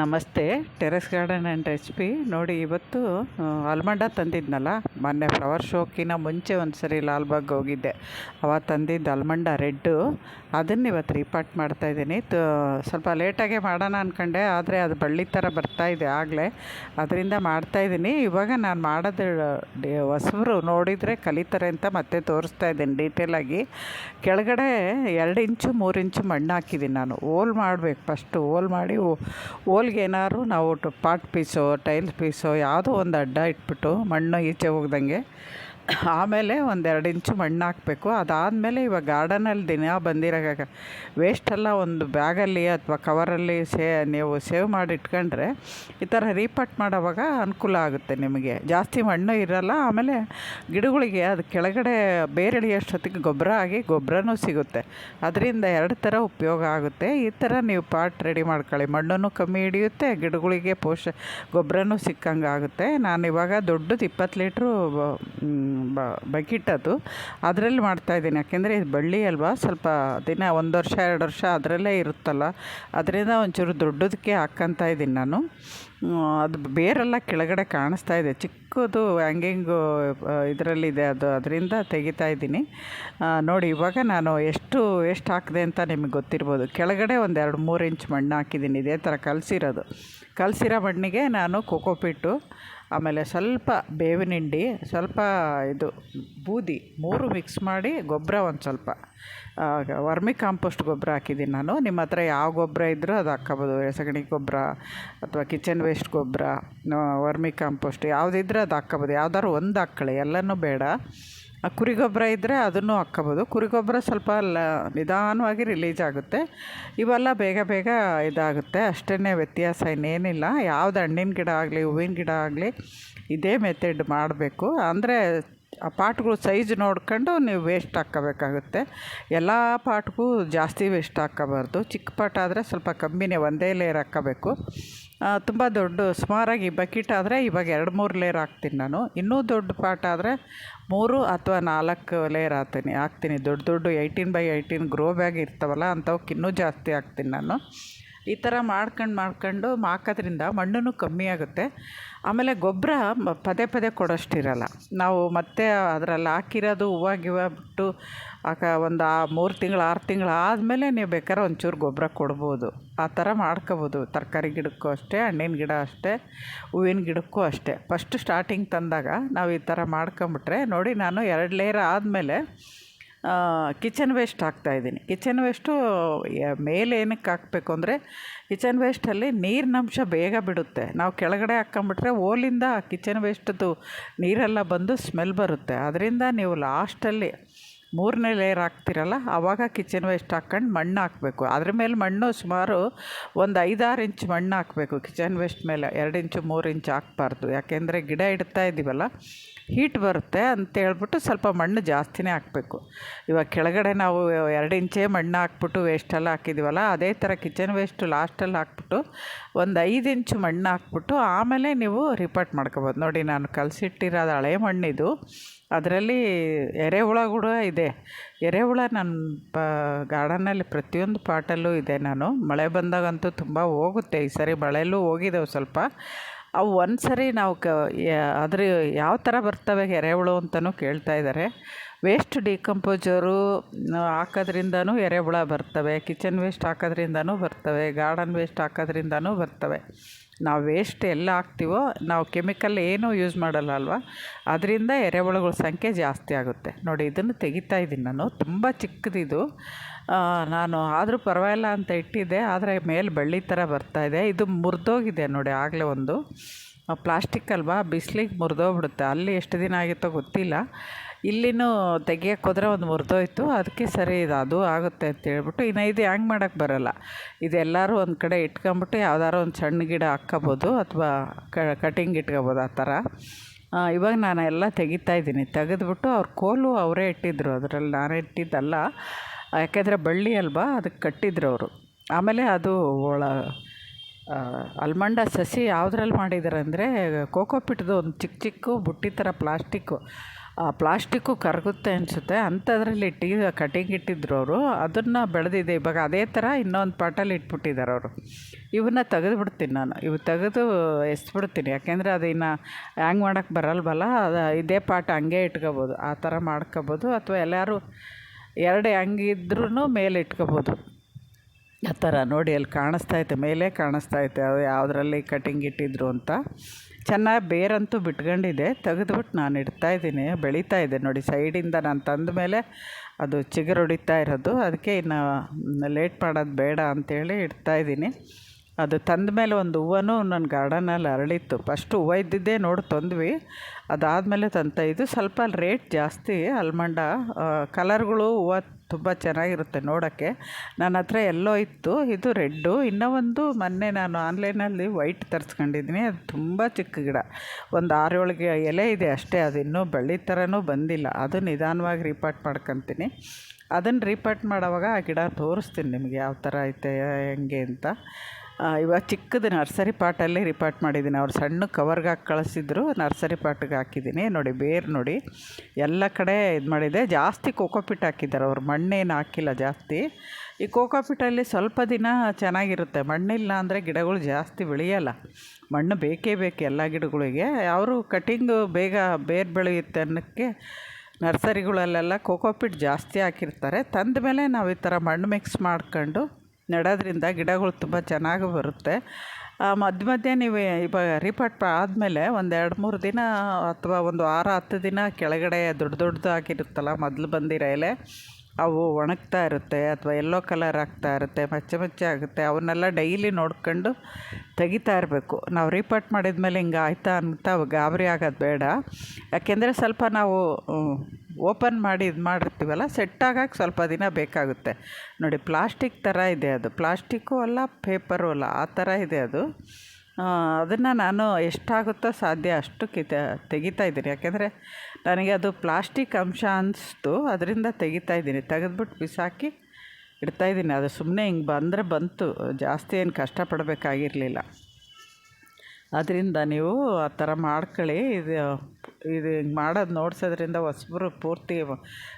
ನಮಸ್ತೆ, terrace garden and P ನೋಡಿ, ಇವತ್ತು ಆಲ್ಮಂಡ ತಂದಿದ್ನಲ್ಲ, ಮೊನ್ನೆ ಫ್ಲವರ್ ಶೋಕಿನ ಮುಂಚೆ ಒಂದು ಸರಿ ಲಾಲ್ಬಾಗ್ ಹೋಗಿದ್ದೆ. ಅವ ತಂದಿದ್ದು ಆಲ್ಮಂಡ ರೆಡ್ಡು, ಅದನ್ನು ಇವತ್ತು ರೀಪಾಟ್ ಮಾಡ್ತಾಯಿದ್ದೀನಿ ತ, ಸ್ವಲ್ಪ ಲೇಟಾಗೆ ಮಾಡೋಣ ಅಂದ್ಕೊಂಡೆ ಆದರೆ ಅದು ಬಳ್ಳಿ ಥರ ಬರ್ತಾ ಇದೆ ಆಗಲೇ. ಅದರಿಂದ ಮಾಡ್ತಾಯಿದ್ದೀನಿ ಇವಾಗ ನಾನು ಮಾಡೋದು ಹೊಸಬ್ರು ನೋಡಿದರೆ ಕಲಿತಾರೆ ಅಂತ ಮತ್ತೆ ತೋರಿಸ್ತಾ ಇದ್ದೀನಿ ಡೀಟೇಲಾಗಿ ಕೆಳಗಡೆ ಎರಡು ಇಂಚು, ಮೂರು ಇಂಚು ಮಣ್ಣು ಹಾಕಿದ್ದೀನಿ ನಾನು. ಹೋಲ್ ಮಾಡಬೇಕು ಫಸ್ಟು ಹೋಲ್ ಮಾಡಿ ಓಲ್ಗೆ ಏನಾದ್ರು ನಾವು ಪಾಟ್ ಪೀಸೋ ಟೈಲ್ಸ್ ಪೀಸೋ ಯಾವುದೋ ಒಂದು ಅಡ್ಡ ಇಟ್ಬಿಟ್ಟು ಮಣ್ಣು ಈಚೆ ಹೋಗ್ದಂಗೆ ಆಮೇಲೆ ಒಂದೆರಡು ಇಂಚು ಮಣ್ಣು ಹಾಕಬೇಕು. ಅದಾದಮೇಲೆ ಇವಾಗ ಗಾರ್ಡನಲ್ಲಿ ದಿನ ಬಂದಿರೋ ವೇಸ್ಟೆಲ್ಲ ಒಂದು ಬ್ಯಾಗಲ್ಲಿ ಅಥವಾ ಕವರಲ್ಲಿ ಸೇ, ನೀವು ಸೇವ್ ಮಾಡಿ ಇಟ್ಕೊಂಡ್ರೆ ಈ ಥರ ರೀಪಟ್ ಮಾಡೋವಾಗ ಅನುಕೂಲ ಆಗುತ್ತೆ ನಿಮಗೆ. ಜಾಸ್ತಿ ಮಣ್ಣು ಇರಲ್ಲ, ಆಮೇಲೆ ಗಿಡಗಳಿಗೆ ಅದು ಕೆಳಗಡೆ ಬೇರೆಳಿಯೋಷ್ಟೊತ್ತಿಗೆ ಗೊಬ್ಬರ ಆಗಿ ಗೊಬ್ಬರನೂ ಸಿಗುತ್ತೆ. ಅದರಿಂದ ಎರಡು ಥರ ಉಪಯೋಗ ಆಗುತ್ತೆ. ಈ ಥರ ನೀವು ಪಾಟ್ ರೆಡಿ ಮಾಡ್ಕೊಳ್ಳಿ. ಮಣ್ಣನ್ನು ಕಮ್ಮಿ ಹಿಡಿಯುತ್ತೆ, ಗಿಡಗಳಿಗೆ ಪೋಷ, ಗೊಬ್ಬರನೂ ಸಿಕ್ಕಂಗೆ ಆಗುತ್ತೆ ನಾನು ಇವಾಗ ದೊಡ್ಡದು ಇಪ್ಪತ್ತು ಲೀಟ್ರು ಬಕೆಟ್ ಅದು ಅದರಲ್ಲಿ ಮಾಡ್ತಾಯಿದ್ದೀನಿ ಯಾಕೆಂದರೆ ಇದು ಬಳ್ಳಿ ಅಲ್ವಾ, ಸ್ವಲ್ಪ ದಿನ ಒಂದು ವರ್ಷ, ಎರಡು ವರ್ಷ ಅದರಲ್ಲೇ ಇರುತ್ತಲ್ಲ. ಅದರಿಂದ ಒಂಚೂರು ದೊಡ್ಡದಕ್ಕೆ ಹಾಕ್ಕಂತ ಇದ್ದೀನಿ ನಾನು. ಅದು ಬೇರೆಲ್ಲ ಕೆಳಗಡೆ ಕಾಣಿಸ್ತಾ ಇದೆ. ಚಿಕ್ಕದು ಹ್ಯಾಂಗಿಂಗು ಇದರಲ್ಲಿದೆ ಅದು. ಅದರಿಂದ ತೆಗಿತಾ ಇದ್ದೀನಿ. ನೋಡಿ, ಇವಾಗ ನಾನು ಎಷ್ಟು ಎಷ್ಟು ಹಾಕಿದೆ ಅಂತ ನಿಮಗೆ ಗೊತ್ತಿರ್ಬೋದು. ಕೆಳಗಡೆ ಒಂದು ಎರಡು, ಮೂರು ಇಂಚ್ ಮಣ್ಣು ಹಾಕಿದ್ದೀನಿ. ಇದೇ ಥರ ಕಲಸಿರೋದು. ಕಲಸಿರೋ ಮಣ್ಣಿಗೆ ನಾನು ಕೋಕೋಪಿಟ್ಟು ಆಮೇಲೆ ಸ್ವಲ್ಪ ಬೇವಿನ ಹಿಂಡಿ, ಸ್ವಲ್ಪ ಇದು ಬೂದಿ ಮೂರು ಮಿಕ್ಸ್ ಮಾಡಿ ಗೊಬ್ಬರ ಒಂದು ಸ್ವಲ್ಪ. ವರ್ಮಿ ಕಾಂಪೋಸ್ಟ್ ಗೊಬ್ಬರ ಹಾಕಿದ್ದೀನಿ ನಾನು. ನಿಮ್ಮ ಹತ್ರ ಯಾವ ಗೊಬ್ಬರ ಇದ್ದರೂ ಅದು ಹಾಕ್ಕೋಬೋದು. ಸಗಣಿ ಗೊಬ್ಬರ ಅಥವಾ ಕಿಚನ್ ವೇಸ್ಟ್ ಗೊಬ್ಬರ ವರ್ಮಿ ಕಾಂಪೋಸ್ಟ್, ಯಾವುದಿದ್ರೆ ಅದು ಹಾಕ್ಕೋಬೋದು. ಯಾವ್ದಾದ್ರು ಒಂದು ಹಾಕ್ಕೊಳ್ಳಿ, ಎಲ್ಲನೂ ಬೇಡ. ಕುರಿ ಗೊಬ್ಬರ ಇದ್ದರೆ ಅದನ್ನು ಹಾಕ್ಕೋಬೋದು. ಕುರಿ ಗೊಬ್ಬರ ಸ್ವಲ್ಪ ಲ, ನಿಧಾನವಾಗಿ ರಿಲೀಸ್ ಆಗುತ್ತೆ. ಇವೆಲ್ಲ ಬೇಗ ಬೇಗ ಇದಾಗುತ್ತೆ. ಅಷ್ಟೇ ವ್ಯತ್ಯಾಸ ಇನ್ನೇನಿಲ್ಲ. ಯಾವ್ದು ಹಣ್ಣಿನ ಗಿಡ ಆಗಲಿ, ಹೂವಿನ ಗಿಡ ಆಗಲಿ ಇದೇ ಮೆಥಡ್ ಮಾಡಬೇಕು. ಅಂದರೆ ಆ ಪಾಟ್ಗಳು ಸೈಜ್ ನೋಡ್ಕೊಂಡು ನೀವು ವೇಸ್ಟ್ ಹಾಕ್ಕೋಬೇಕಾಗುತ್ತೆ. ಎಲ್ಲ ಪಾಟ್ಗೂ ಜಾಸ್ತಿ ವೇಸ್ಟ್ ಹಾಕ್ಕೋಬಾರ್ದು. ಚಿಕ್ಕ ಪಾಟ್ ಆದರೆ ಸ್ವಲ್ಪ ಕಮ್ಮಿನೇ, ಒಂದೇ ಲೇಯರ್ ಹಾಕ್ಕೋಬೇಕು. ತುಂಬ ದೊಡ್ಡ ಸುಮಾರಾಗಿ ಬಕೆಟ್ ಆದರೆ ಇವಾಗ ಎರಡು ಮೂರು ಲೇಯರ್ ಹಾಕ್ತೀನಿ ನಾನು. ಇನ್ನೂ ದೊಡ್ಡ ಪಾಟ್ ಆದರೆ ಮೂರು ಅಥವಾ ನಾಲ್ಕು ಲೇಯರ್ ಹಾಕ್ತೀನಿ ಹಾಕ್ತೀನಿ. ದೊಡ್ಡ ದೊಡ್ಡ eighteen by eighteen grow bag ಇರ್ತಾವಲ್ಲ ಅಂಥವಕ್ಕೆ ಇನ್ನೂ ಜಾಸ್ತಿ ಹಾಕ್ತೀನಿ ನಾನು. ಈ ಥರ ಮಾಡ್ಕೊಂಡು ಮಾಡ್ಕೊಂಡು ಹಾಕೋದ್ರಿಂದ ಮಣ್ಣು ಕಮ್ಮಿ ಆಗುತ್ತೆ. ಆಮೇಲೆ ಗೊಬ್ಬರ ಪದೇ ಪದೇ ಕೊಡೋಷ್ಟಿರಲ್ಲ. ನಾವು ಮತ್ತೆ ಅದರಲ್ಲಿ ಹಾಕಿರೋದು ಹೂವು ಗಿವ ಬಿಟ್ಟು ಆಕ ಒಂದು ಆ ಮೂರು ತಿಂಗಳು, ಆರು ತಿಂಗಳು ಆದಮೇಲೆ ನೀವು ಬೇಕಾದ್ರೆ ಒಂಚೂರು ಗೊಬ್ಬರ ಕೊಡ್ಬೋದು. ಆ ಥರ ಮಾಡ್ಕೋಬೋದು. ತರಕಾರಿ ಗಿಡಕ್ಕೂ ಅಷ್ಟೇ, ಹಣ್ಣಿನ ಗಿಡ ಅಷ್ಟೇ, ಹೂವಿನ ಗಿಡಕ್ಕೂ ಅಷ್ಟೇ. ಫಸ್ಟ್ ಸ್ಟಾರ್ಟಿಂಗ್ ತಂದಾಗ ನಾವು ಈ ಥರ ಮಾಡ್ಕೊಂಬಿಟ್ರೆ ನೋಡಿ ನಾನು ಎರಡು ಲೇಯರ್ ಆದಮೇಲೆ ಕಿಚನ್ ವೇಸ್ಟ್ ಹಾಕ್ತಾಯಿದ್ದೀನಿ ಕಿಚನ್ ವೇಸ್ಟು ಮೇಲೆ ಏನಕ್ಕೆ ಹಾಕಬೇಕು ಅಂದರೆ ಕಿಚನ್ ವೇಸ್ಟಲ್ಲಿ ನೀರಿನಂಶ ಬೇಗ ಬಿಡುತ್ತೆ. ನಾವು ಕೆಳಗಡೆ ಹಾಕ್ಕೊಂಬಿಟ್ರೆ ಓಲಿಂದ ಕಿಚನ್ ವೇಸ್ಟದ್ದು ನೀರೆಲ್ಲ ಬಂದು ಸ್ಮೆಲ್ ಬರುತ್ತೆ. ಅದರಿಂದ ನೀವು ಲಾಸ್ಟಲ್ಲಿ ಮೂರನೇ ಲೇಯರ್ ಹಾಕ್ತಿರಲ್ಲ ಆವಾಗ ಕಿಚನ್ ವೇಸ್ಟ್ ಹಾಕ್ಕೊಂಡು ಮಣ್ಣು ಹಾಕಬೇಕು. ಅದ್ರ ಮೇಲೆ ಮಣ್ಣು ಸುಮಾರು ಒಂದು ಐದಾರು ಇಂಚ್ ಮಣ್ಣು ಹಾಕಬೇಕು. ಕಿಚನ್ ವೇಸ್ಟ್ ಮೇಲೆ ಎರಡು ಇಂಚು ಮೂರು ಇಂಚ್ ಹಾಕ್ಬಾರ್ದು. ಯಾಕೆಂದರೆ ಗಿಡ ಇಡ್ತಾ ಇದ್ದೀವಲ್ಲ ಹೀಟ್ ಬರುತ್ತೆ ಅಂತ ಹೇಳ್ಬಿಟ್ಟು ಸ್ವಲ್ಪ ಮಣ್ಣು ಜಾಸ್ತಿನೇ ಹಾಕಬೇಕು. ಇವಾಗ ಕೆಳಗಡೆ ನಾವು ಎರಡು ಇಂಚೇ ಮಣ್ಣು ಹಾಕ್ಬಿಟ್ಟು ವೇಸ್ಟೆಲ್ಲ ಹಾಕಿದ್ದೀವಲ್ಲ ಅದೇ ಥರ ಕಿಚನ್ ವೇಸ್ಟು ಲಾಸ್ಟಲ್ಲಿ ಹಾಕ್ಬಿಟ್ಟು ಒಂದು ಐದು ಇಂಚು ಮಣ್ಣು ಹಾಕ್ಬಿಟ್ಟು ಆಮೇಲೆ ನೀವು ರಿಪೋರ್ಟ್ ಮಾಡ್ಕೋಬೋದು. ನೋಡಿ, ನಾನು ಕಲಸಿಟ್ಟಿರೋದು ಹಳೆ ಮಣ್ಣಿದು. ಅದರಲ್ಲಿ ಎರೆಹುಳ ಕೂಡ ಇದೆ. ಎರೆಹುಳ ನನ್ನ ಪ ಗಾರ್ಡನಲ್ಲಿ ಪ್ರತಿಯೊಂದು ಪಾಟಲ್ಲೂ ಇದೆ ನಾನು. ಮಳೆ ಬಂದಾಗಂತೂ ತುಂಬ ಹೋಗುತ್ತೆ. ಈ ಸರಿ ಮಳೆಯಲ್ಲೂ ಹೋಗಿದ್ದೆವು ಸ್ವಲ್ಪ. ಅವು ಒಂದು ಸರಿ ನಾವು ಕ ಅದ್ರ ಯಾವ ಥರ ಬರ್ತವೆ ಎರೆಹುಳು ಅಂತಲೂ ಕೇಳ್ತಾ ಇದ್ದಾರೆ ವೇಸ್ಟ್ ಡಿಕಂಪೋಸರು ಹಾಕೋದ್ರಿಂದನೂ ಎರೆಹುಳ ಬರ್ತವೆ. ಕಿಚನ್ ವೇಸ್ಟ್ ಹಾಕೋದ್ರಿಂದನೂ ಬರ್ತವೆ. ಗಾರ್ಡನ್ ವೇಸ್ಟ್ ಹಾಕೋದ್ರಿಂದನೂ ಬರ್ತವೆ. ನಾವು ವೇಸ್ಟ್ ಎಲ್ಲ ಹಾಕ್ತೀವೋ, ನಾವು ಕೆಮಿಕಲ್ ಏನೂ ಯೂಸ್ ಮಾಡಲ್ಲ ಅಲ್ವಾ? ಅದರಿಂದ ಎರೆಹುಳುಗಳ ಸಂಖ್ಯೆ ಜಾಸ್ತಿ ಆಗುತ್ತೆ. ನೋಡಿ, ಇದನ್ನು ತೆಗಿತಾ ಇದ್ದೀನಿ ನಾನು. ತುಂಬ ಚಿಕ್ಕದಿದು. ನಾನು ಆದರೂ ಪರವಾಗಿಲ್ಲ ಅಂತ ಇಟ್ಟಿದ್ದೆ, ಆದರೆ ಮೇಲೆ ಬಳ್ಳಿ ಥರ ಬರ್ತಾಯಿದೆ ಇದು. ಮುರಿದೋಗಿದೆ ನೋಡಿ, ಆಗಲೇ ಒಂದು. ಪ್ಲಾಸ್ಟಿಕ್ ಅಲ್ವಾ? ಬಿಸಿಲಿಗೆ ಮುರಿದೋಗ್ಬಿಡುತ್ತೆ. ಅಲ್ಲಿ ಎಷ್ಟು ದಿನ ಆಗಿತ್ತೋ ಗೊತ್ತಿಲ್ಲ. ಇಲ್ಲಿನೂ ತೆಗಿಯಕ್ಕೆ ಹೋದ್ರೆ ಒಂದು ಮುರಿದೋಯ್ತು, ಅದಕ್ಕೆ ಸರಿ ಇದು ಅದು ಆಗುತ್ತೆ ಅಂತ ಹೇಳ್ಬಿಟ್ಟು, ಇನ್ನು ಇದು ಹ್ಯಾಂಗ್ ಮಾಡೋಕ್ಕೆ ಬರೋಲ್ಲ. ಇದೆಲ್ಲರೂ ಒಂದು ಕಡೆ ಇಟ್ಕೊಂಬಿಟ್ಟು ಯಾವ್ದಾದ್ರು ಒಂದು ಸಣ್ಣ ಗಿಡ ಹಾಕ್ಕೋಬೋದು ಅಥವಾ ಕಟಿಂಗ್ ಇಟ್ಕೋಬೋದು ಆ ಥರ. ಇವಾಗ ನಾನು ಎಲ್ಲ ತೆಗಿತಾ ಇದ್ದೀನಿ. ತೆಗೆದ್ಬಿಟ್ಟು ಅವ್ರ ಕೋಲು ಅವರೇ ಇಟ್ಟಿದ್ದರು ಅದರಲ್ಲಿ ನಾನು ಇಟ್ಟಿದ್ದಲ್ಲ. ಯಾಕೆಂದರೆ ಬಳ್ಳಿ ಅಲ್ವಾ, ಅದಕ್ಕೆ ಕಟ್ಟಿದ್ರು ಅವರು. ಆಮೇಲೆ ಅದು ಒಳ ಅಲ್ಮಂಡ ಸಸಿ ಯಾವುದ್ರಲ್ಲಿ ಮಾಡಿದ್ದಾರೆ ಅಂದರೆ ಕೋಕೋಪಿಟ್ದು ಒಂದು ಚಿಕ್ಕ ಚಿಕ್ಕ ಬುಟ್ಟಿ ಥರ ಪ್ಲಾಸ್ಟಿಕ್ಕು ಪ್ಲಾಸ್ಟಿಕ್ಕು ಕರಗುತ್ತೆ ಅನಿಸುತ್ತೆ. ಅಂಥದ್ರಲ್ಲಿ ಟೀ ಕಟಿಂಗ್ ಇಟ್ಟಿದ್ರು ಅವರು. ಅದನ್ನು ಬೆಳೆದಿದೆ. ಇವಾಗ ಅದೇ ಥರ ಇನ್ನೊಂದು ಪಾಟಲ್ಲಿ ಇಟ್ಬಿಟ್ಟಿದ್ದಾರೆ ಅವರು. ಇವನ್ನ ತೆಗೆದುಬಿಡ್ತೀನಿ ನಾನು. ಇವು ತೆಗೆದು ಎಸ್ಬಿಡ್ತೀನಿ. ಯಾಕೆಂದರೆ ಅದು ಇನ್ನು ಹ್ಯಾಂಗ್ ಮಾಡೋಕ್ಕೆ ಬರಲ್ವಲ್ಲ? ಅದು ಇದೇ ಪಾಟ ಹಂಗೆ ಇಟ್ಕೋಬೋದು. ಆ ಥರ ಮಾಡ್ಕೋಬೋದು. ಅಥವಾ ಎಲ್ಲರೂ ಎರಡು ಹ್ಯಾಂಗಿದ್ರೂ ಮೇಲೆ ಇಟ್ಕೋಬೋದು. ಆ ಥರ ನೋಡಿ, ಅಲ್ಲಿ ಕಾಣಿಸ್ತಾ ಐತೆ. ಮೇಲೆ ಕಾಣಿಸ್ತಾ ಐತೆ. ಅದು ಯಾವುದ್ರಲ್ಲಿ ಕಟಿಂಗ್ ಇಟ್ಟಿದ್ರು ಅಂತ. ಚೆನ್ನಾಗಿ ಬೇರಂತೂ ಬಿಟ್ಕೊಂಡಿದೆ. ತೆಗೆದ್ಬಿಟ್ಟು ನಾನು ಇಡ್ತಾ ಇದ್ದೀನಿ. ಬೆಳೀತಾ ಇದೆ ನೋಡಿ, ಸೈಡಿಂದ ನಾನು ತಂದ ಮೇಲೆ ಅದು ಚಿಗುರು ಹೊಡಿತಾ ಇರೋದು. ಅದಕ್ಕೆ ಇನ್ನು, ಲೇಟ್ ಮಾಡೋದು ಬೇಡ ಅಂತೇಳಿ ಇಡ್ತಾ ಇದ್ದೀನಿ. ಅದು ತಂದ ಮೇಲೆ ಒಂದು ಹೂವನೂ ನನ್ನ ಗಾರ್ಡನಲ್ಲಿ ಅರಳಿತ್ತು. ಫಸ್ಟ್ ಹೂವು ಇದ್ದಿದ್ದೇ ನೋಡಿ ತಂದ್ವಿ. ಅದಾದಮೇಲೆ ತಂತ ಇದು ಸ್ವಲ್ಪ ರೇಟ್ ಜಾಸ್ತಿ ಅಲ್ಮಂಡ ಕಲರ್ಗಳು ಹೂವು ತುಂಬ ಚೆನ್ನಾಗಿರುತ್ತೆ ನೋಡೋಕ್ಕೆ. ನನ್ನ ಹತ್ರ ಎಲ್ಲೋ ಇತ್ತು, ಇದು ರೆಡ್ಡು. ಇನ್ನೂ ಒಂದು ಮೊನ್ನೆ ನಾನು ಆನ್ಲೈನಲ್ಲಿ ವೈಟ್ ತರಿಸ್ಕೊಂಡಿದ್ದೀನಿ. ಅದು ತುಂಬ ಚಿಕ್ಕ ಗಿಡ. ಒಂದು ಆರೋಳಿಗೆ ಎಲೆ ಇದೆ ಅಷ್ಟೇ ಅದು ಇನ್ನೂ ಬಳ್ಳಿ ಥರನೂ ಬಂದಿಲ್ಲ. ಅದು ನಿಧಾನವಾಗಿ ರೀಪಾಟ್ ಮಾಡ್ಕೊತೀನಿ. ಅದನ್ನು ರೀಪಾಟ್ ಮಾಡೋವಾಗ ಆ ಗಿಡ ತೋರಿಸ್ತೀನಿ ನಿಮಗೆ ಯಾವ ಥರ ಐತೆ, ಹೆಂಗೆ ಅಂತ. ಇವಾಗ ಚಿಕ್ಕದು ನರ್ಸರಿ ಪಾಟಲ್ಲಿ ರಿಪಾರ್ಟ್ ಮಾಡಿದ್ದೀನಿ. ಅವ್ರು ಸಣ್ಣ ಕವರ್ಗೆ ಹಾಕಿ ಕಳಿಸಿದ್ರು, ನರ್ಸರಿ ಪಾಟ್ಗೆ ಹಾಕಿದ್ದೀನಿ. ನೋಡಿ, ಬೇರು ನೋಡಿ. ಎಲ್ಲ ಕಡೆ ಇದು ಮಾಡಿದೆ. ಜಾಸ್ತಿ ಕೋಕೋಪಿಟ್ ಹಾಕಿದ್ದಾರೆ ಅವ್ರು. ಮಣ್ಣೇನು ಹಾಕಿಲ್ಲ ಜಾಸ್ತಿ. ಈ ಕೋಕೋಪಿಟಲ್ಲಿ ಸ್ವಲ್ಪ ದಿನ ಚೆನ್ನಾಗಿರುತ್ತೆ. ಮಣ್ಣಿಲ್ಲ ಅಂದರೆ ಗಿಡಗಳು ಜಾಸ್ತಿ ಬೆಳೆಯಲ್ಲ. ಮಣ್ಣು ಬೇಕೇ ಬೇಕು ಎಲ್ಲ ಗಿಡಗಳಿಗೆ. ಅವರು ಕಟಿಂಗು ಬೇಗ ಬೇರು ಬೆಳೆಯುತ್ತೆ ಅನ್ನೋಕ್ಕೆ ನರ್ಸರಿಗಳಲ್ಲೆಲ್ಲ ಕೋಕೋಪಿಟ್ ಜಾಸ್ತಿ ಹಾಕಿರ್ತಾರೆ. ತಂದ ಮೇಲೆ ನಾವು ಈ ಥರ ಮಣ್ಣು ಮಿಕ್ಸ್ ಮಾಡ್ಕೊಂಡು ನೆಡೋದ್ರಿಂದ ಗಿಡಗಳು ತುಂಬ ಚೆನ್ನಾಗಿ ಬರುತ್ತೆ. ಮಧ್ಯ ಮಧ್ಯೆ ನೀವು ಇವಾಗ ರೀಪಾಟ್ ಆದಮೇಲೆ ಒಂದು ಎರಡು ಮೂರು ದಿನ ಅಥವಾ ಒಂದು ವಾರ ಹತ್ತು ದಿನ ಕೆಳಗಡೆ ದೊಡ್ಡ ದೊಡ್ಡದು ಹಾಕಿರುತ್ತಲ್ಲ ಮೊದಲು ಬಂದಿರೋ ಎಲೆ, ಅವು ಒಣಗ್ತಾ ಇರುತ್ತೆ ಅಥವಾ ಎಲ್ಲೋ ಕಲರ್ ಆಗ್ತಾ ಇರುತ್ತೆ, ಮಚ್ಚೆ ಮಚ್ಚೆ ಆಗುತ್ತೆ, ಅವನ್ನೆಲ್ಲ ಡೈಲಿ ನೋಡ್ಕೊಂಡು ತೆಗಿತಾ ಇರಬೇಕು. ನಾವು ರೀಪಾಟ್ ಮಾಡಿದ್ಮೇಲೆ ಹಿಂಗೆ ಆಯ್ತಾ ಅಂತ ಗಾಬರಿ ಆಗೋದು ಬೇಡ. ಯಾಕೆಂದರೆ ಸ್ವಲ್ಪ ನಾವು ಓಪನ್ ಮಾಡಿ ಇದು ಮಾಡಿರ್ತೀವಲ್ಲ ಸೆಟ್ ಆಗೋಕ್ಕೆ ಸ್ವಲ್ಪ ದಿನ ಬೇಕಾಗುತ್ತೆ. ನೋಡಿ ಪ್ಲಾಸ್ಟಿಕ್ ಥರ ಇದೆ ಅದು. ಪ್ಲಾಸ್ಟಿಕ್ಕು ಅಲ್ಲ ಪೇಪರು ಅಲ್ಲ, ಆ ಥರ ಇದೆ ಅದು. ಅದನ್ನು ನಾನು ಎಷ್ಟಾಗುತ್ತೋ ಸಾಧ್ಯ ಅಷ್ಟು ಕಿತ ತೆಗಿತಾ ಇದ್ದೀನಿ. ಯಾಕೆಂದರೆ ನನಗೆ ಅದು ಪ್ಲಾಸ್ಟಿಕ್ ಅಂಶ ಅನ್ನಿಸ್ತು ಅದರಿಂದ ತೆಗಿತಾ ಇದ್ದೀನಿ. ತೆಗೆದ್ಬಿಟ್ಟು ಬಿಸಾಕಿ ಇಡ್ತಾಯಿದ್ದೀನಿ ಅದು ಸುಮ್ಮನೆ ಹಿಂಗೆ ಬಂದರೆ ಬಂತು. ಜಾಸ್ತಿ ಏನು ಕಷ್ಟಪಡಬೇಕಾಗಿರಲಿಲ್ಲ. ಅದರಿಂದ ನೀವು ಆ ಥರ ಮಾಡ್ಕೊಳ್ಳಿ. ಇದು ಇದು ಹಿಂಗೆ ಮಾಡೋದು ನೋಡ್ಸೋದ್ರಿಂದ ಹೊಸಬ್ರು ಪೂರ್ತಿ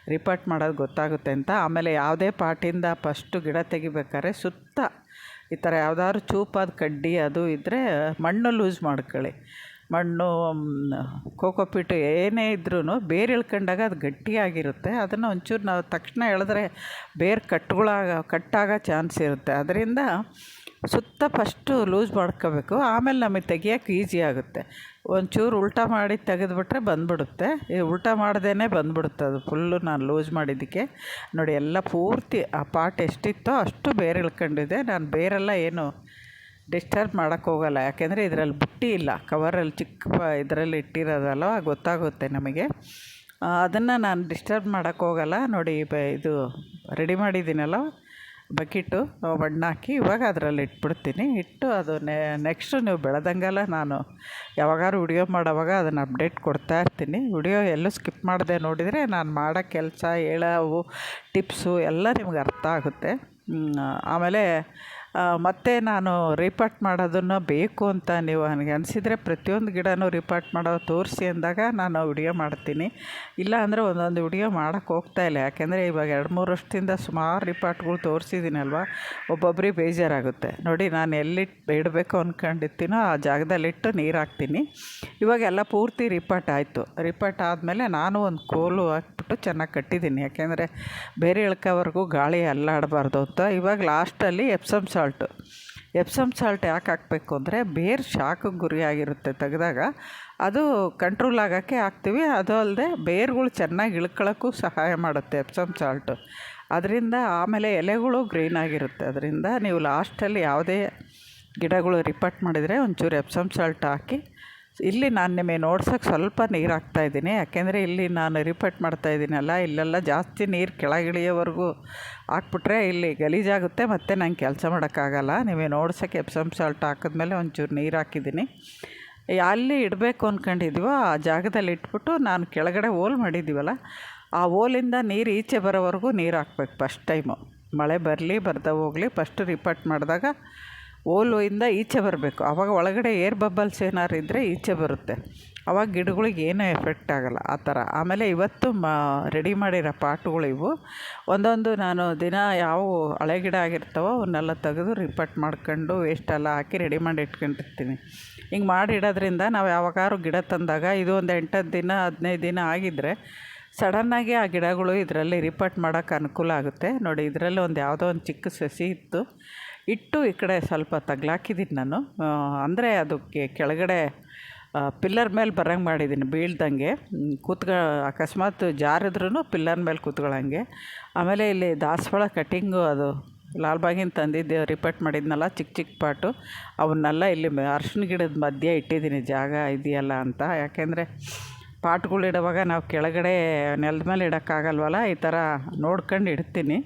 ರಿಪೋರ್ಟ್ ಮಾಡೋದು ಗೊತ್ತಾಗುತ್ತೆ ಅಂತ. ಆಮೇಲೆ ಯಾವುದೇ ಪಾಟಿಂದ ಫಸ್ಟು ಗಿಡ ತೆಗಿಬೇಕಾದ್ರೆ ಸುತ್ತ ಈ ಥರ ಯಾವ್ದಾದ್ರು ಚೂಪಾದ ಕಡ್ಡಿ ಅದು ಇದ್ದರೆ ಮಣ್ಣು ಲೂಸ್ ಮಾಡ್ಕೊಳ್ಳಿ. ಮಣ್ಣು ಕೋಕೋಪೀಟು ಏನೇ ಇದ್ರೂ ಬೇರು ಇಳ್ಕೊಂಡಾಗ ಅದು ಗಟ್ಟಿಯಾಗಿರುತ್ತೆ. ಅದನ್ನು ಒಂಚೂರು ನಾವು ತಕ್ಷಣ ಎಳೆದ್ರೆ ಬೇರು ಕಟ್ಗಳಾಗ, ಕಟ್ಟಾಗೋ ಚಾನ್ಸ್ ಇರುತ್ತೆ. ಅದರಿಂದ ಸುತ್ತ ಫಸ್ಟು ಲೂಸ್ ಮಾಡ್ಕೋಬೇಕು. ಆಮೇಲೆ ನಮಗೆ ತೆಗಿಯೋಕ್ಕೆ ಈಸಿ ಆಗುತ್ತೆ. ಒಂಚೂರು ಉಲ್ಟಾ ಮಾಡಿ ತೆಗೆದುಬಿಟ್ರೆ ಬಂದುಬಿಡುತ್ತೆ. ಉಲ್ಟಾ ಮಾಡ್ದೇ ಬಂದುಬಿಡುತ್ತೆ ಅದು ಫುಲ್ಲು ನಾನು ಲೂಸ್ ಮಾಡಿದ್ದಕ್ಕೆ. ನೋಡಿ ಎಲ್ಲ ಪೂರ್ತಿ ಆ ಪಾಟ್ ಎಷ್ಟಿತ್ತೋ ಅಷ್ಟು ಬೇರೆ ಇಳ್ಕೊಂಡಿದೆ. ನಾನು ಬೇರೆಲ್ಲ ಏನು ಡಿಸ್ಟರ್ಬ್ ಮಾಡೋಕ್ಕೆ ಹೋಗಲ್ಲ. ಯಾಕೆಂದರೆ ಇದರಲ್ಲಿ ಬುಟ್ಟಿ ಇಲ್ಲ. ಕವರಲ್ಲಿ ಚಿಕ್ಕ ಇದರಲ್ಲಿ ಇಟ್ಟಿರೋದಲ್ಲ ಗೊತ್ತಾಗುತ್ತೆ ನಮಗೆ. ಅದನ್ನು ನಾನು ಡಿಸ್ಟರ್ಬ್ ಮಾಡೋಕ್ಕೆ ಹೋಗಲ್ಲ. ನೋಡಿ ಇದು ರೆಡಿ ಮಾಡಿದ್ದೀನಲ್ಲ? ಬಕೆಟು ಬಣ್ಣ ಹಾಕಿ ಇವಾಗ ಅದರಲ್ಲಿ ಇಟ್ಬಿಡ್ತೀನಿ. ಇಟ್ಟು ಅದು ನೆಕ್ಸ್ಟು ನೀವು ಬೆಳೆದಂಗೆಲ್ಲ ನಾನು ಯಾವಾಗಾದ್ರು ವಿಡಿಯೋ ಮಾಡೋವಾಗ ಅದನ್ನು ಅಪ್ಡೇಟ್ ಕೊಡ್ತಾ ಇರ್ತೀನಿ. ವಿಡಿಯೋ ಎಲ್ಲೂ ಸ್ಕಿಪ್ ಮಾಡದೆ ನೋಡಿದರೆ ನಾನು ಮಾಡೋ ಕೆಲಸ, ಹೇಳೋವು, ಟಿಪ್ಸು ಎಲ್ಲ ನಿಮ್ಗೆ ಅರ್ಥ ಆಗುತ್ತೆ. ಆಮೇಲೆ ಮತ್ತು ನಾನು ರಿಪಾರ್ಟ್ ಮಾಡೋದನ್ನು ಬೇಕು ಅಂತ ನೀವು ನನಗೆ ಅನಿಸಿದರೆ ಪ್ರತಿಯೊಂದು ಗಿಡನೂ ರಿಪಾರ್ಟ್ ಮಾಡೋದು ತೋರಿಸಿ ಅಂದಾಗ ನಾನು ವಿಡಿಯೋ ಮಾಡ್ತೀನಿ. ಇಲ್ಲ ಅಂದರೆ ಒಂದೊಂದು ವಿಡಿಯೋ ಮಾಡೋಕ್ಕೆ ಹೋಗ್ತಾ ಇಲ್ಲ. ಯಾಕೆಂದರೆ ಇವಾಗ ಎರಡು ಮೂರು ವರ್ಷದಿಂದ ಸುಮಾರು ರಿಪಾರ್ಟ್ಗಳು ತೋರಿಸಿದ್ದೀನಲ್ವ ಒಬ್ಬೊಬ್ಬರಿಗೆ ಬೇಜಾರಾಗುತ್ತೆ. ನೋಡಿ ನಾನು ಎಲ್ಲಿ ಇಡಬೇಕು ಅಂದ್ಕೊಂಡಿರ್ತೀನೋ ಆ ಜಾಗದಲ್ಲಿಟ್ಟು ನೀರು ಹಾಕ್ತೀನಿ. ಇವಾಗೆಲ್ಲ ಪೂರ್ತಿ ರಿಪಾರ್ಟ್ ಆಯಿತು. ರಿಪಾರ್ಟ್ ಆದಮೇಲೆ ನಾನು ಒಂದು ಕೋಲು ಹಾಕ್ಬಿಟ್ಟು ಚೆನ್ನಾಗಿ ಕಟ್ಟಿದ್ದೀನಿ. ಯಾಕೆಂದರೆ ಬೇರೆ ಇಳ್ಕೋವರೆಗೂ ಗಾಳಿ ಅಲ್ಲಾಡಬಾರ್ದು ಅಂತ ಇವಾಗ ಲಾಸ್ಟಲ್ಲಿ ಎಪ್ಸಮ್ ಸಾಲ್ಟು. ಎಪ್ಸಮ್ ಸಾಲ್ಟ್ ಯಾಕೆ ಹಾಕಬೇಕು ಅಂದರೆ ಬೇರು ಶಾಖಕ್ಕೆ ಗುರಿಯಾಗಿರುತ್ತೆ ತೆಗೆದಾಗ. ಅದು ಕಂಟ್ರೋಲ್ ಆಗೋಕ್ಕೆ ಹಾಕ್ತೀವಿ. ಅದು ಅಲ್ಲದೆ ಬೇರುಗಳು ಚೆನ್ನಾಗಿ ಇಳ್ಕೊಳ್ಳೋಕ್ಕೂ ಸಹಾಯ ಮಾಡುತ್ತೆ ಎಪ್ಸಮ್ ಸಾಲ್ಟು. ಅದರಿಂದ ಆಮೇಲೆ ಎಲೆಗಳು ಗ್ರೀನ್ ಆಗಿರುತ್ತೆ. ಅದರಿಂದ ನೀವು ಲಾಸ್ಟಲ್ಲಿ ಯಾವುದೇ ಗಿಡಗಳು ರಿಪೋರ್ಟ್ ಮಾಡಿದರೆ ಒಂಚೂರು ಎಪ್ಸಮ್ ಸಾಲ್ಟ್ ಹಾಕಿ ಇಲ್ಲಿ ನಾನು ನಿಮಗೆ ನೋಡ್ಸೋಕ್ಕೆ ಸ್ವಲ್ಪ ನೀರು ಹಾಕ್ತಾಯಿದ್ದೀನಿ ಯಾಕೆಂದರೆ ಇಲ್ಲಿ ನಾನು ರಿಪೇರ್ ಮಾಡ್ತಾ ಇದ್ದೀನಲ್ಲ ಇಲ್ಲೆಲ್ಲ ಜಾಸ್ತಿ ನೀರು ಕೆಳಗಿಳಿಯೋವರೆಗೂ ಹಾಕ್ಬಿಟ್ರೆ ಇಲ್ಲಿ ಗಲೀಜಾಗುತ್ತೆ, ಮತ್ತು ನಂಗೆ ಕೆಲಸ ಮಾಡೋಕ್ಕಾಗಲ್ಲ. ನಿಮಗೆ ನೋಡ್ಸೋಕ್ಕೆ ಎಪ್ಸಮ್ ಸಾಲ್ಟ್ ಹಾಕಿದ್ಮೇಲೆ ಒಂಚೂರು ನೀರು ಹಾಕಿದ್ದೀನಿ. ಅಲ್ಲಿ ಇಡಬೇಕು ಅಂದ್ಕೊಂಡಿದ್ದೀವೋ ಆ ಜಾಗದಲ್ಲಿ ಇಟ್ಬಿಟ್ಟು ನಾನು ಕೆಳಗಡೆ ಹೋಲ್ ಮಾಡಿದ್ದೀವಲ್ಲ, ಆ ಓಲಿಂದ ನೀರು ಈಚೆ ಬರೋವರೆಗೂ ನೀರು ಹಾಕ್ಬೇಕು ಫಸ್ಟ್ ಟೈಮು ಮಳೆ ಬರಲಿ ಬರ್ದ ಹೋಗಲಿ ಫಸ್ಟ್ ರಿಪೋರ್ಟ್ ಮಾಡಿದಾಗ ಓಲುಯಿಂದ ಈಚೆ ಬರಬೇಕು. ಆವಾಗ ಒಳಗಡೆ ಏರ್ ಬಬಲ್ಸ್ ಏನಾರು ಇದ್ದರೆ ಈಚೆ ಬರುತ್ತೆ. ಆವಾಗ ಗಿಡಗಳಿಗೆ ಏನೂ ಎಫೆಕ್ಟ್ ಆಗಲ್ಲ. ಆ ಥರ. ಆಮೇಲೆ ಇವತ್ತು ಮಾ ರೆಡಿ ಮಾಡಿರೋ ಪಾಟ್ಗಳಿವು ಒಂದೊಂದು ನಾನು ದಿನ ಯಾವ ಹಳೆ ಗಿಡ ಆಗಿರ್ತವೋ ಅವನ್ನೆಲ್ಲ ತೆಗೆದು ರಿಪಟ್ ಮಾಡ್ಕೊಂಡು ವೇಸ್ಟೆಲ್ಲ ಹಾಕಿ ರೆಡಿ ಮಾಡಿ ಇಟ್ಕೊಂಡಿರ್ತೀನಿ. ಹಿಂಗೆ ಮಾಡಿಡೋದ್ರಿಂದ ನಾವು ಯಾವಾಗಾದ್ರು ಗಿಡ ತಂದಾಗ ಇದು ಒಂದು ಎಂಟತ್ತು ದಿನ, ಹದಿನೈದು ದಿನ ಆಗಿದ್ದರೆ ಸಡನ್ನಾಗಿ ಆ ಗಿಡಗಳು ಇದರಲ್ಲಿ ರಿಪಟ್ ಮಾಡೋಕ್ಕೆ ಅನುಕೂಲ ಆಗುತ್ತೆ. ನೋಡಿ, ಇದರಲ್ಲಿ ಒಂದು ಯಾವುದೋ ಒಂದು ಚಿಕ್ಕ ಸಸಿ ಇತ್ತು. ಇಟ್ಟು ಈ ಕಡೆ ಸ್ವಲ್ಪ ತಗ್ಲಾಕಿದ್ದೀನಿ ನಾನು. ಅಂದರೆ ಅದಕ್ಕೆ ಕೆಳಗಡೆ ಪಿಲ್ಲರ್ ಮೇಲೆ ಬರೋಂಗೆ ಮಾಡಿದ್ದೀನಿ ಬೀಳ್ದಂಗೆ. ಕೂತ್ಕ, ಅಕಸ್ಮಾತ್ ಜಾರಿದ್ರೂ ಪಿಲ್ಲರ್ ಮೇಲೆ ಕೂತ್ಕೊಳ್ಳೋಂಗೆ ಆಮೇಲೆ ಇಲ್ಲಿ ದಾಸವಾಳ ಕಟ್ಟಿಂಗು ಅದು ಲಾಲ್ಬಾಗಿನ ತಂದಿದ್ದೆ ರಿಪೇಟ್ ಮಾಡಿದ್ನಲ್ಲ ಚಿಕ್ಕ ಚಿಕ್ಕ ಪಾಟು. ಅವನ್ನೆಲ್ಲ ಇಲ್ಲಿ ಅರ್ಶಿನ ಗಿಡದ ಮಧ್ಯೆ ಇಟ್ಟಿದ್ದೀನಿ ಜಾಗ ಇದೆಯಲ್ಲ ಅಂತ. ಯಾಕೆಂದರೆ ಪಾಟ್ಗಳು ಇಡುವಾಗ ನಾವು ಕೆಳಗಡೆ ನೆಲದ ಮೇಲೆ ಇಡೋಕ್ಕಾಗಲ್ವಲ್ಲ, ಈ ಥರ ನೋಡ್ಕೊಂಡು ಇಡ್ತೀನಿ.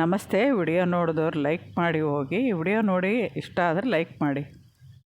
ನಮಸ್ತೆ ವಿಡಿಯೋ ನೋಡಿದವ್ರು ಲೈಕ್ ಮಾಡಿ ಹೋಗಿ ವಿಡಿಯೋ ನೋಡಿ ಇಷ್ಟ ಆದರೆ ಲೈಕ್ ಮಾಡಿ.